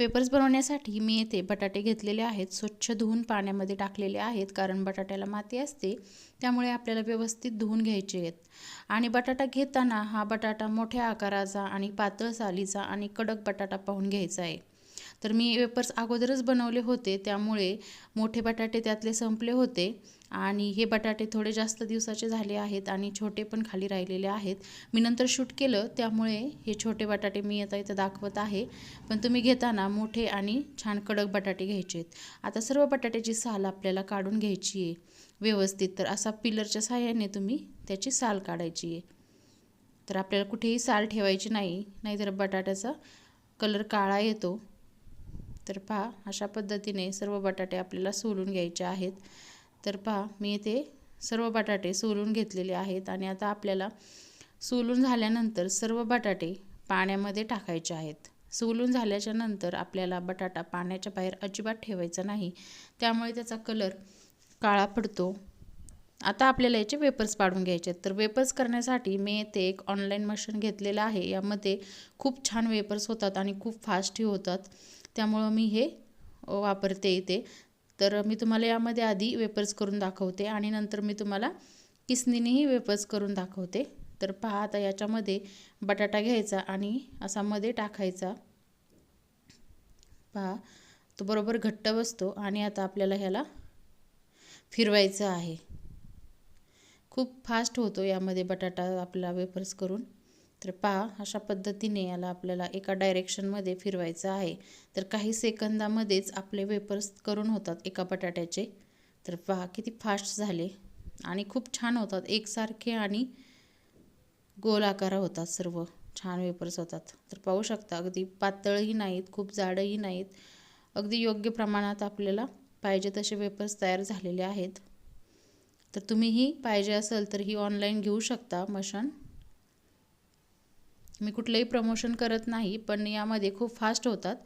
Vapours बनवण्यासाठी मी येथे बटाटे घेतलेले आहेत. स्वच्छ धुवून पाण्यामध्ये टाकलेले आहेत कारण बटाट्याला माती असते त्यामुळे आपल्याला व्यवस्थित धुवून घ्यायचे आहेत. आणि बटाटा घेताना हा बटाटा मोठ्या आकाराचा आणि पातळ सालीचा आणि कडक बटाटा पाहून घ्यायचा आहे. तर मी वेपर्स अगोदरच बनवले होते त्यामुळे मोठे बटाटे त्यातले संपले होते. आणि हे बटाटे थोडे जास्त दिवसाचे झाले आहेत आणि छोटे पण खाली राहिलेले आहेत. मी नंतर शूट केलं त्यामुळे हे छोटे बटाटे मी आता इथं दाखवत आहे. पण तुम्ही घेताना मोठे आणि छान कडक बटाटे घ्यायचे आहेत आता सर्व बटाट्याची साल आपल्याला काढून घ्यायची आहे. व्यवस्थित तर असा पिलरच्या साह्याने तुम्ही त्याची साल काढायची आहे. तर आपल्याला कुठेही साल ठेवायची नाही नाहीतर बटाट्याचा कलर काळा येतो. तर पहा अशा पद्धतीने सर्व बटाटे आपल्याला सोलून घ्यायचे आहेत. तर पहा मी इथे सर्व बटाटे सोलून घेतलेले आहेत आणि आता आपल्याला सोलून झाल्यानंतर सर्व बटाटे पाण्यामध्ये टाकायचे आहेत. सोलून झाल्याच्यानंतर आपल्याला बटाटा पाण्याच्या बाहेर अजिबात ठेवायचा नाही. त्यामुळे त्याचा कलर काळा पडतो. आता आपल्याला याचे वेपर्स पाडून घ्यायचे आहेत. तर वेपर्स करण्यासाठी मी येथे एक ऑनलाईन मशीन घेतलेलं आहे. यामध्ये खूप छान वेपर्स होतात आणि खूप फास्टही होतात. त्यामुळं मी हे वापरते इथे. तर मी तुम्हाला यामध्ये आधी वेपर्स करून दाखवते आणि नंतर मी तुम्हाला किसनीनेही वेपर्स करून दाखवते. तर पहा आता याच्यामध्ये बटाटा घ्यायचा आणि असा मध्ये टाकायचा. पहा तो बरोबर घट्ट बसतो आणि आता आपल्याला ह्याला फिरवायचं आहे. खूप फास्ट होतो यामध्ये बटाटा आपला वेपर्स करून. तर पहा अशा पद्धतीने याला आपल्याला एका डायरेक्शनमध्ये फिरवायचं आहे. तर काही सेकंदामध्येच आपले वेपर्स करून होतात एका बटाट्याचे. तर पहा किती फास्ट झाले. आणि खूप छान होतात. एकसारखे आणि गोल आकार होतात सर्व. छान वेपर्स होतात. तर पाहू शकता अगदी पातळही नाहीत खूप जाडही नाहीत. अगदी योग्य प्रमाणात आपल्याला पाहिजे तसे वेपर्स तयार झालेले आहेत. तर तुम्हीही पाहिजे असेल तर ही ऑनलाईन घेऊ शकता मशन. मी कुठलंही प्रमोशन करत नाही पण यामध्ये खूप फास्ट होतात.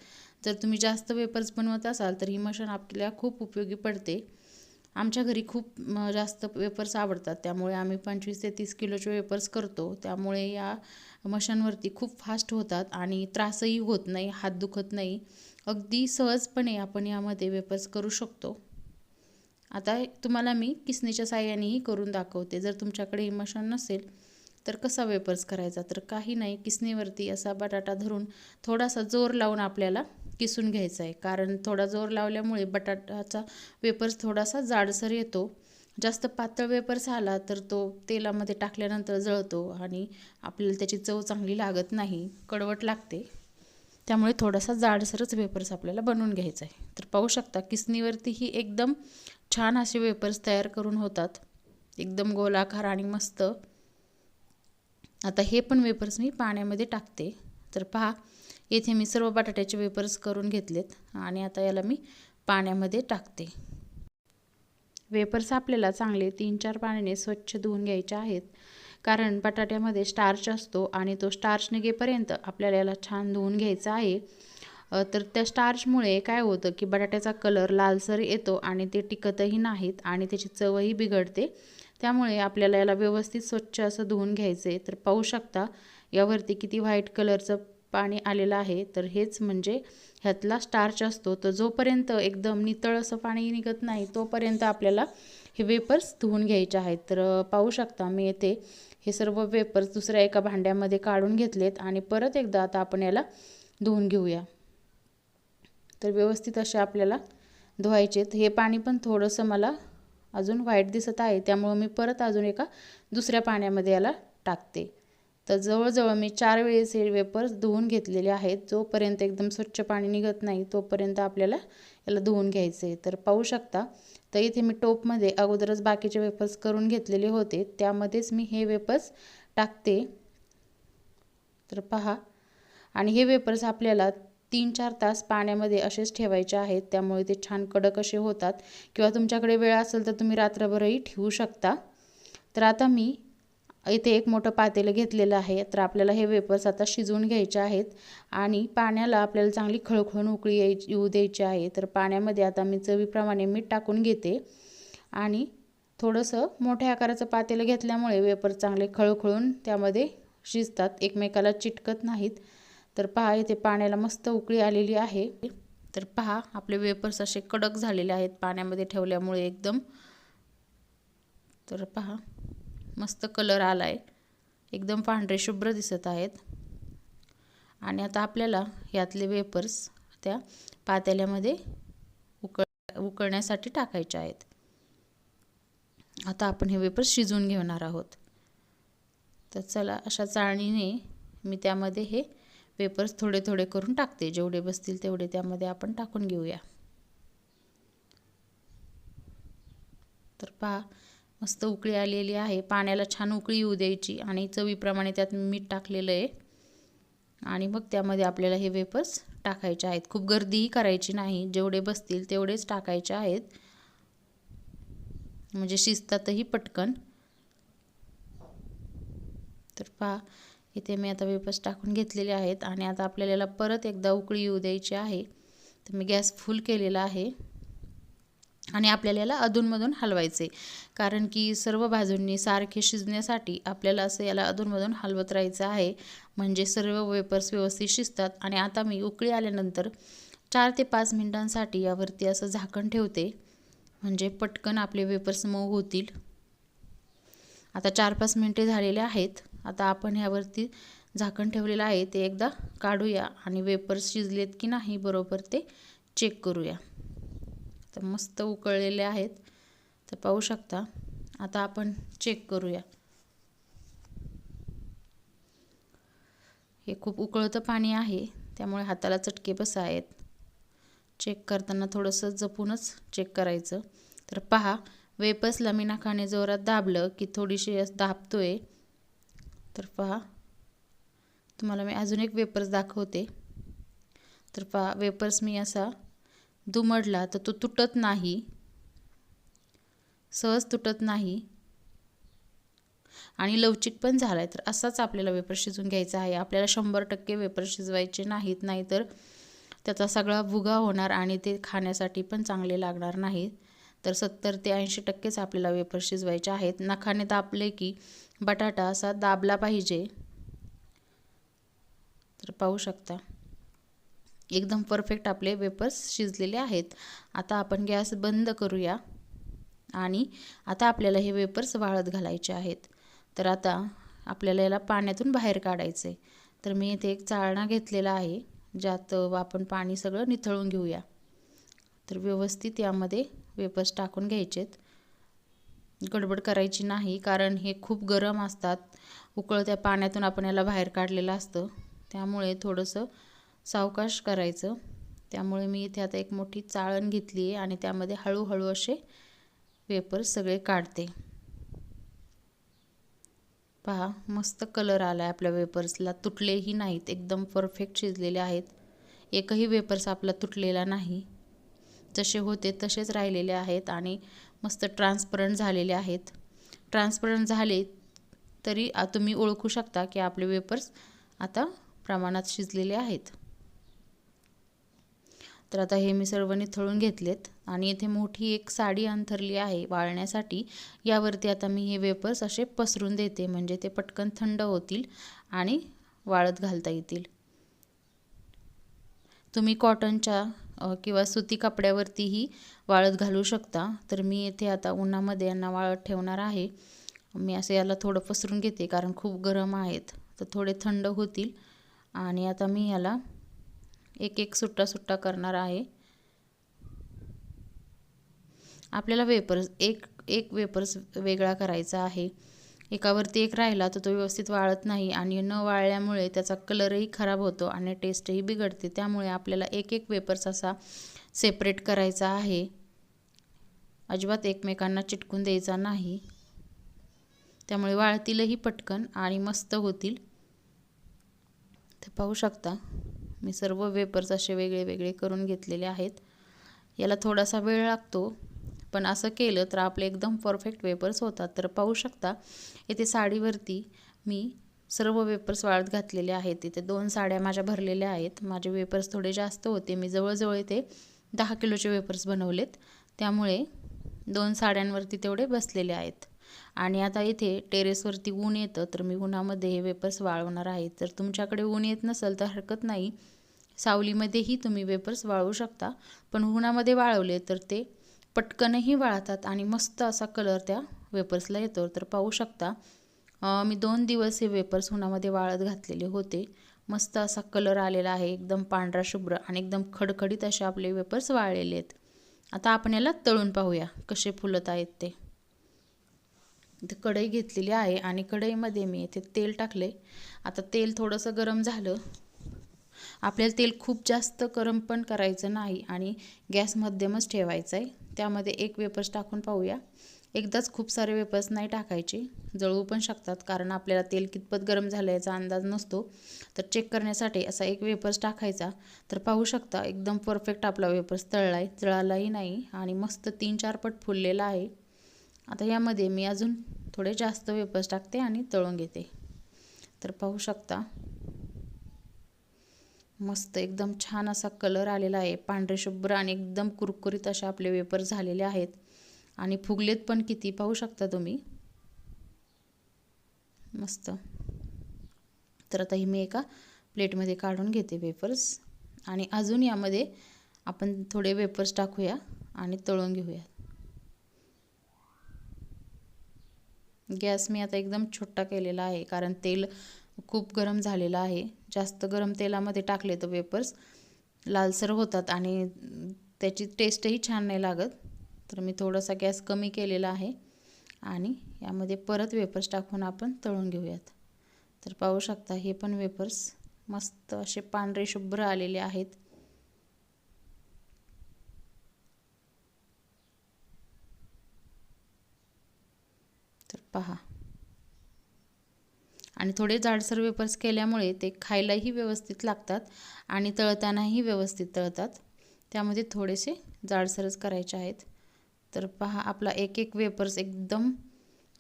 जर तुम्ही जास्त वेपर्स बनवत असाल तर ही मशीन आपल्याला खूप उपयोगी पडते. आमच्या घरी खूप जास्त वेपर्स आवडतात. त्यामुळे आम्ही पंचवीस ते तीस किलोचे वेपर्स करतो. त्यामुळे या मशांवरती खूप फास्ट होतात आणि त्रासही होत नाही हात दुखत नाही. अगदी सहजपणे आपण यामध्ये वेपर्स करू शकतो. आता तुम्हाला मी किसनीच्या साह्यानेही करून दाखवते. जर तुमच्याकडे ही मशीन नसेल तर कसा वेपर्स करायचा? तर काही नाही किसनीवरती असा बटाटा धरून थोडासा जोर लावून आपल्याला किसून घ्यायचा आहे कारण थोडा जोर लावल्यामुळे बटाटाचा वेपर्स थोडासा जाडसर येतो. जास्त पातळ वेपर्स आला तर तो तेलामध्ये टाकल्यानंतर जळतो आणि आपल्याला त्याची चव चांगली लागत नाही कडवट लागते. त्यामुळे थोडासा जाडसरच वेपर्स आपल्याला बनवून घ्यायचा आहे तर पाहू शकता किसनीवरती ही एकदम छान असे वेपर्स तयार करून होतात. एकदम गोलाकार आणि मस्त. आता हे पण वेपर्स मी पाण्यामध्ये टाकते. तर पहा येथे मी सर्व बटाट्याचे वेपर्स करून घेतलेत आणि आता याला मी पाण्यामध्ये टाकते. वेपर्स आपल्याला चांगले तीन चार पाण्याने स्वच्छ धुवून घ्यायचे आहेत. कारण बटाट्यामध्ये स्टार्च असतो आणि तो स्टार्च निघेपर्यंत आपल्याला याला छान धुवून घ्यायचा आहे. तर त्या स्टार्चमुळे काय होतं की बटाट्याचा कलर लालसर येतो आणि ते टिकतही नाहीत आणि त्याची चवही बिघडते. त्यामुळे आपल्याला याला व्यवस्थित स्वच्छ असं धुवून घ्यायचं आहे तर पाहू शकता यावरती किती व्हाईट कलरचं पाणी आलेलं आहे. तर हेच म्हणजे ह्यातला स्टार्च असतो. तर जोपर्यंत एकदम नितळ असं पाणी निघत नाही तोपर्यंत आपल्याला हे वेपर्स धुवून घ्यायचे आहेत. तर पाहू शकता मी येथे हे सर्व वेपर्स दुसऱ्या एका भांड्यामध्ये काढून घेतलेत आणि परत एकदा आता आपण याला धुवून घेऊया. तर व्यवस्थित असे आपल्याला धुवायचेत. हे पाणी पण थोडंसं मला अजून व्हाईट दिसत आहे त्यामुळं मी परत अजून एका दुसऱ्या पाण्यामध्ये याला टाकते. तर जवळजवळ मी चार वेळेस हे वेपर्स धुवून घेतलेले आहेत. जोपर्यंत एकदम स्वच्छ पाणी निघत नाही तोपर्यंत आपल्याला याला धुवून घ्यायचं आहे तर पाहू शकता तर इथे मी टोपमध्ये अगोदरच बाकीचे वेपर्स करून घेतलेले होते. त्यामध्येच मी हे वेपर्स टाकते. तर पहा आणि हे वेपर्स आपल्याला तीन चार तास पाण्यामध्ये असेच ठेवायचे आहेत त्यामुळे ते छान कडक असे होतात. किंवा तुमच्याकडे वेळ असेल तर तुम्ही रात्रभरही ठेवू शकता. तर आता मी इथे एक मोठं पातेलं घेतलेलं आहे. तर आपल्याला हे वेपर्स आता शिजवून घ्यायचे आहेत. आणि पाण्याला आपल्याला चांगली खळखळून उकळी याय येऊ द्यायची आहे. तर पाण्यामध्ये आता मी चवीप्रमाणे मीठ टाकून घेते. आणि थोडंसं मोठ्या आकाराचं पातेलं घेतल्यामुळे वेपर चांगले खळखळून त्यामध्ये शिजतात. एकमेकाला चिटकत नाहीत. तर पहा इथे पाण्याला मस्त उकळी आलेली आहे. तर पहा आपले वेपर्स असे कडक झालेले आहेत पाण्यामध्ये ठेवल्यामुळे एकदम. तर पहा मस्त कलर आला आहे एकदम पांढरे शुभ्र दिसत आहेत. आणि आता आपल्याला यातले वेपर्स त्या पातेल्यामध्ये उकळ उकळण्यासाठी टाकायचे आहेत. आता आपण हे वेपर्स शिजवून घेणार आहोत. तर चला अशा चाळणीने मी त्यामध्ये हे पेपर्स थोडे थोडे करून टाकते. जेवढे बसतील तेवढे त्यामध्ये आपण टाकून घेऊया. तर पहा मस्त उकळी आलेली आहे. पाण्याला छान उकळी येऊ द्यायची आणि चवीप्रमाणे त्यात मीठ टाकलेलं आहे. आणि मग त्यामध्ये आपल्याला हे वेपर्स टाकायचे आहेत. खूप गर्दीही करायची नाही. जेवढे बसतील तेवढेच टाकायचे आहेत. म्हणजे शिजतातही पटकन. तर पहा इथे मी आता वेपर्स टाकून घेतलेले आहेत आणि आता आपल्याला परत एकदा उकळी येऊ द्यायची आहे. तर मी गॅस फुल केलेला आहे. आणि आपल्याला याला अधूनमधून हलवायचे कारण की सर्व बाजूंनी सारखे शिजण्यासाठी आपल्याला असं याला अधूनमधून हलवत राहायचं आहे. म्हणजे सर्व वेपर्स व्यवस्थित शिजतात. आणि आता मी उकळी आल्यानंतर चार ते पाच मिनिटांसाठी यावरती असं झाकण ठेवते. म्हणजे पटकन आपले वेपर्स मऊ होतील. आता चार पाच मिनटे झालेले आहेत. आता आपण ह्यावरती झाकण ठेवलेलं आहे ते एकदा काढूया आणि वेपर्स शिजलेत की नाही बरोबर ते चेक करूया. तर मस्त उकळलेले आहेत तर पाहू शकता. आता आपण चेक करूया. हे खूप उकळतं पाणी आहे त्यामुळे हाताला चटके बसा आहेत. चेक करताना थोडंसं जपूनच चेक करायचं. तर पहा वेपर्सला मी नाकाने जोरात दाबलं की थोडीशी दाबतोय. तर पहा. तुम्हाला मी अजून एक वेपर्स दाखवते. तर पहा वेपर्स मी असा दुमडला तर तो तुटत नाही. सहज तुटत नाही. आणि लवचिक पण झाला आहे तर असाच आपल्याला वेपर शिजवून घ्यायचा आहे. आपल्याला शंभर टक्के वेपर शिजवायचे नाहीत नाहीतर त्याचा सगळा भुगा होणार आणि ते खाण्यासाठी पण चांगले लागणार नाहीत. तर सत्तर ते ऐंशी टक्केच आपल्याला वेफर शिजवायचे आहेत. नखाने दाबले की बटाटा असा दाबला पाहिजे. तर पाहू शकता. एकदम परफेक्ट आपले वेपर्स शिजलेले आहेत. आता आपण गॅस बंद करूया. आणि आता आपल्याला हे वेपर्स वाळत घालायचे आहेत. तर आता आपल्याला याला पाण्यातून बाहेर काढायचं आहे तर मी इथे एक चाळणा घेतलेला आहे. ज्यात आपण पाणी सगळं निथळून घेऊया. तर व्यवस्थित यामध्ये वेपर्स टाकून घ्यायचेत. गडबड करायची नाही कारण हे खूप गरम असतात. उकळत्या पाण्यातून आपण याला बाहेर काढलेलं असतं. त्यामुळे थोडंसं सावकाश करायचं. त्यामुळे मी इथे आता एक मोठी चाळण घेतली आहे आणि त्यामध्ये हळूहळू असे वेपर्स सगळे काढते. पहा मस्त कलर आला आहे आपल्या वेपर्सला तुटलेही नाहीत एकदम परफेक्ट शिजलेले आहेत. एकही वेपर्स आपला तुटलेला नाही. जसे होते तसेच राहिलेले आहेत आणि मस्त ट्रान्सपरंट झालेले आहेत. ट्रान्सपरंट झाले तरी तुम्ही ओळखू शकता की आपले वेपर्स आता प्रमाणात शिजलेले आहेत. तर आता हे मी सर्व निथळून घेतलेत आणि इथे मोठी एक साडी अंथरली आहे वाळण्यासाठी. यावरती आता मी हे वेपर्स असे पसरून देते म्हणजे ते पटकन थंड होतील आणि वाळत घालता येतील. तुम्ही कॉटनच्या किंवा सुती कपड्यावरतीही वाळत घालू शकता. तर मी इथे आता उन्हामध्ये यांना वाळत ठेवणार आहे. मी असं याला थोडं पसरून घेते कारण खूप गरम आहेत. तर थोडे थंड होतील. आणि आता मी याला एक एक सुट्टा सुट्टा करणार आहे. आपल्याला वेपर्स एक एक वेपर्स वेगळा करायचा आहे. एकावरती एक राहिला तर तो व्यवस्थित वाळत नाही आणि न वाळल्यामुळे त्याचा कलरही खराब होतो आणि टेस्टही बिघडते. त्यामुळे आपल्याला एक एक वेपर्स असा सेपरेट करायचा आहे. अजिबात एकमेकांना चिटकून द्यायचा नाही. त्यामुळे वाळतीलही पटकन आणि मस्त होतील. ते पाहू शकता मी सर्व वेपर्स असे वेगळे वेगळे करून घेतलेले आहेत. याला थोडासा वेळ लागतो. पण असं केलं तर आपले एकदम परफेक्ट वेपर्स होतात. तर पाहू शकता इथे साडीवरती मी सर्व वेपर्स वाळत घातलेले आहेत. इथे दोन साड्या माझ्या भरलेल्या आहेत. माझे वेपर्स थोडे जास्त होते. मी जवळजवळ इथे दहा किलोचे वेपर्स बनवलेत. त्यामुळे दोन साड्यांवरती तेवढे बसलेले आहेत. आणि आता इथे टेरेसवरती ऊन येतं तर मी उन्हामध्ये हे वेपर्स वाळवणार आहे. तर तुमच्याकडे ऊन येत नसेल तर हरकत नाही. सावलीमध्येही तुम्ही वेपर्स वाळवू शकता. पण उन्हामध्ये वाळवले तर ते पटकनही वाळतात आणि मस्त असा कलर त्या वेपर्सला येतो. तर पाहू शकता मी दोन दिवस हे वेपर्स उन्हामध्ये वाळत घातलेले होते. मस्त असा कलर आलेला आहे एकदम पांढरा शुभ्र आणि एकदम खडखडीत असे आपले वेपर्स वाळलेले आहेत. आता आपण याला तळून पाहूया कसे फुलत आहेत ते. इथे कढई घेतलेली आहे आणि कढईमध्ये मी इथे तेल टाकले. आता तेल थोडंसं गरम झालं. आपल्याला तेल खूप जास्त गरम पण करायचं नाही आणि गॅस मध्यमच ठेवायचं आहे त्यामध्ये एक वेपर्स टाकून पाहूया. एकदाच खूप सारे वेपर्स नाही टाकायचे. जळवू पण शकतात कारण आपल्याला तेल कितपत गरम झालं याचा अंदाज नसतो. तर चेक करण्यासाठी असा एक वेपर्स टाकायचा. तर पाहू शकता एकदम परफेक्ट आपला वेपर्स तळला आहे जळालाही नाही आणि मस्त तीन चार पट फुललेला आहे. आता यामध्ये मी अजून थोडे जास्त वेपर्स टाकते आणि तळून घेते. तर पाहू शकता मस्त एकदम छान असा कलर आलेला आहे. पांढरे शुभ्र आणि एकदम कुरकुरीत असे आपले वेपर झालेले आहेत. आणि फुगलेत पण किती पाहू शकता तुम्ही? मस्त. तर आता ही मी एका प्लेटमध्ये काढून घेते वेफर्स. आणि अजून यामध्ये आपण थोडे वेफर्स टाकूया आणि तळून घेऊया. गॅस मी आता एकदम छोटा केलेला आहे कारण तेल खूप गरम झालेला आहे. जास्त गरम तेलामध्ये टाकले तर वेपर्स लालसर होतात आणि त्याची टेस्टही छान नाही लागत. तर मी थोडासा गॅस कमी केलेला आहे आणि यामध्ये परत वेपर्स टाकून आपण तळून घेऊयात. तर पाहू शकता हे पण वेपर्स मस्त असे पांढरे शुभ्र आलेले आहेत. तर पहा. आणि थोडे जाडसर वेपर्स केल्यामुळे ते खायलाही व्यवस्थित लागतात आणि तळतानाही व्यवस्थित तळतात. त्यामध्ये थोडेसे जाडसरच करायचे आहेत. तर पहा आपला एक एक वेपर्स एकदम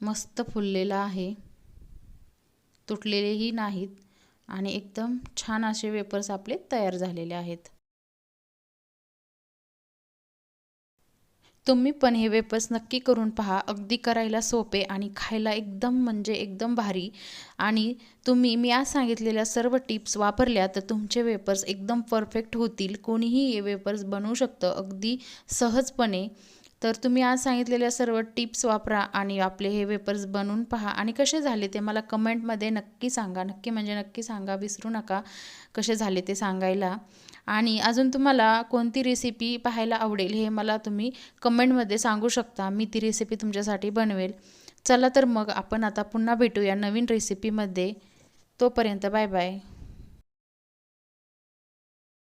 मस्त फुललेला आहे. तुटलेलेही नाहीत आणि एकदम छान असे वेपर्स आपले तयार झालेले आहेत. तुम्ही पण हे वेपर्स नक्की करून पहा. अगदी करायला सोपे आणि खायला एकदम म्हणजे एकदम भारी. आणि तुम्ही मी आज सांगितलेल्या सर्व टिप्स वापरल्या तर तुमचे वेपर्स एकदम परफेक्ट होतील. कोणीही हे वेपर्स बनवू शकतं. अगदी सहजपणे तर तुम्ही आज सांगितलेल्या सर्व टिप्स वापरा आणि आपले हे वेपर्स बनवून पहा. आणि कसे झाले ते मला कमेंटमध्ये नक्की सांगा. नक्की म्हणजे नक्की सांगा विसरू नका कसे झाले ते सांगायला. आणि अजून तुम्हाला कोणती रेसिपी पाहायला आवडेल हे मला तुम्ही कमेंटमध्ये सांगू शकता. मी ती रेसिपी तुमच्यासाठी बनवेल. चला तर मग आपण आता पुन्हा भेटूया नवीन रेसिपीमध्ये तोपर्यंत बाय बाय.